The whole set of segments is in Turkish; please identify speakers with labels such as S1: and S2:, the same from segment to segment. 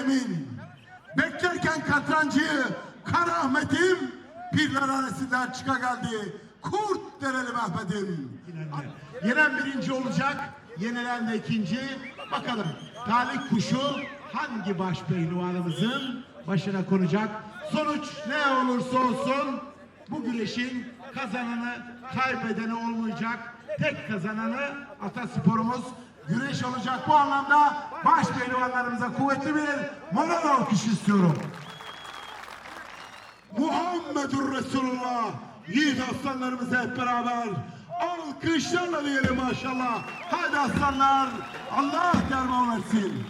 S1: emin. Beklerken katrancıyı Kara Ahmet'im pirler arasından çıka geldi. Kurt dereli Mehmet'im.
S2: Yenen birinci olacak, yenilen de ikinci. Bakalım talih kuşu hangi baş pehlivanımızın başına konacak? Sonuç ne olursa olsun bu güreşin kazananı kaybedeni olmayacak. Tek kazananı Atasporumuz
S1: Güreş olacak bu anlamda baş pehlivanlarımıza kuvvetli bir moral alkış istiyorum. Muhammedur Resulullah yiğit aslanlarımızı hep beraber alkışlarla diyelim maşallah. Hadi aslanlar Allah derman versin.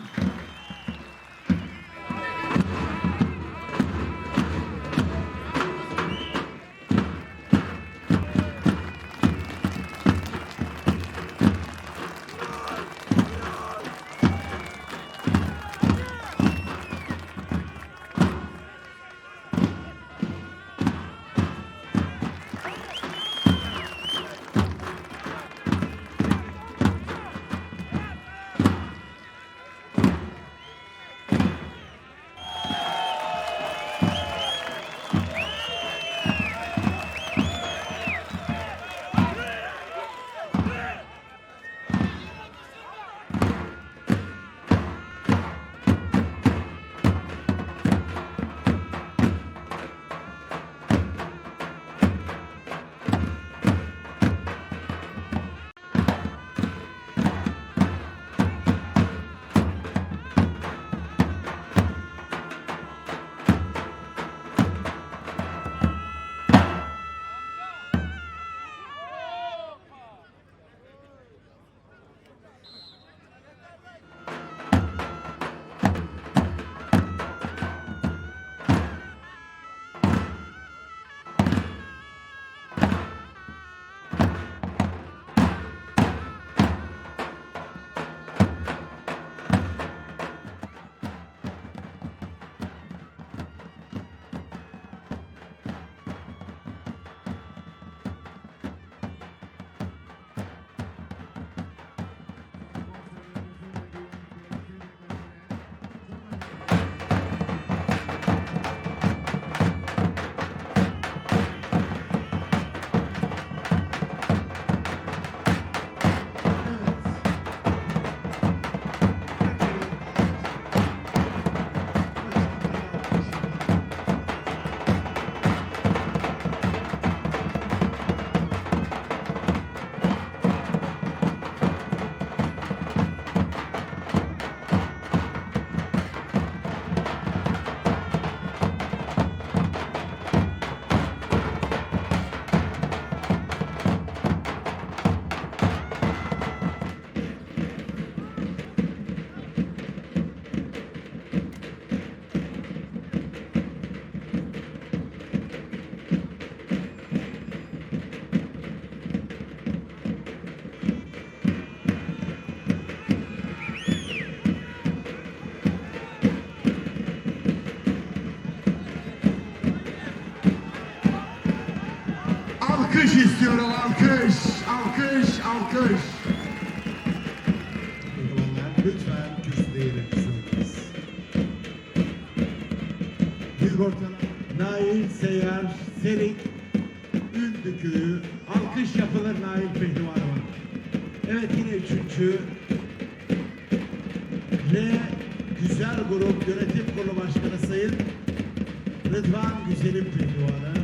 S2: Alkış istiyorum alkış, alkış, alkış.
S3: Lütfen kürsüde kısılınız. Bir ortalar. Nail Seyyar Serik Köyü.
S2: Alkış yapılır Nail Pehlivanıma.
S3: Evet yine üçüncü. R Güzel Grup Yönetim Kurulu Başkanı Sayın Rıdvan Güzelim Pehlivanı.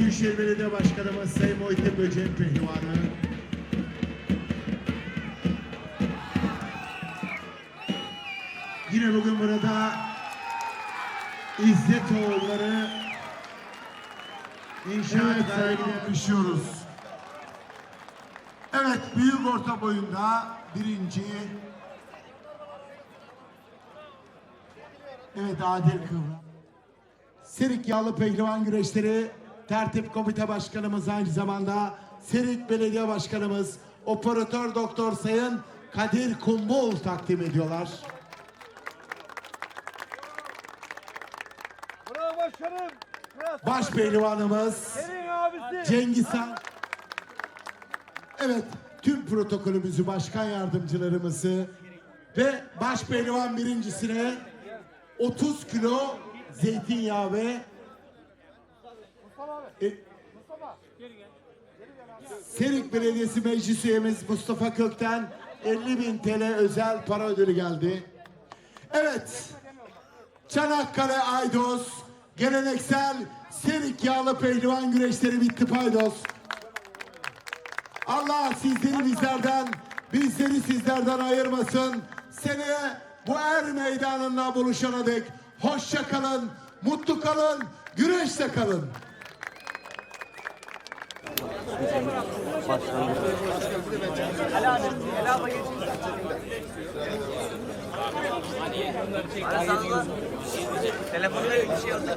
S3: Büyükşehir Belediye Başkanımız Sayın Muhittin Böcek Pehlivanı. Yine bugün burada İzzetoğulları İnşaat
S1: Evet alkışlıyoruz. Evet büyük orta boyunda birinci. Evet Adil Kıvrak.
S2: Serik Yağlı Pehlivan Güreşleri Tertip Komite Başkanımız aynı zamanda Serik Belediye Başkanımız Operatör Doktor Sayın Kadir Kumbul takdim ediyorlar.
S4: Bravo başkanım.
S2: Baş pehlivanımız
S4: Senin abisi.
S2: Cengiz Han. Evet tüm protokolümüzü, başkan yardımcılarımızı ve baş pehlivan birincisine 30 kilo zeytinyağı ve e, Serik Belediyesi Meclis Üyemiz Mustafa Kökten 50 bin TL özel para ödülü geldi. Evet. Çanakkale Aydos geleneksel Serik yağlı pehlivan güreşleri bitti paydos. Allah sizleri bizlerden, bizleri sizlerden ayırmasın. Seneye bu er meydanında buluşana dek hoşça kalın, mutlu kalın, güreşte kalın.
S5: Telefonla bir şey yazıyor.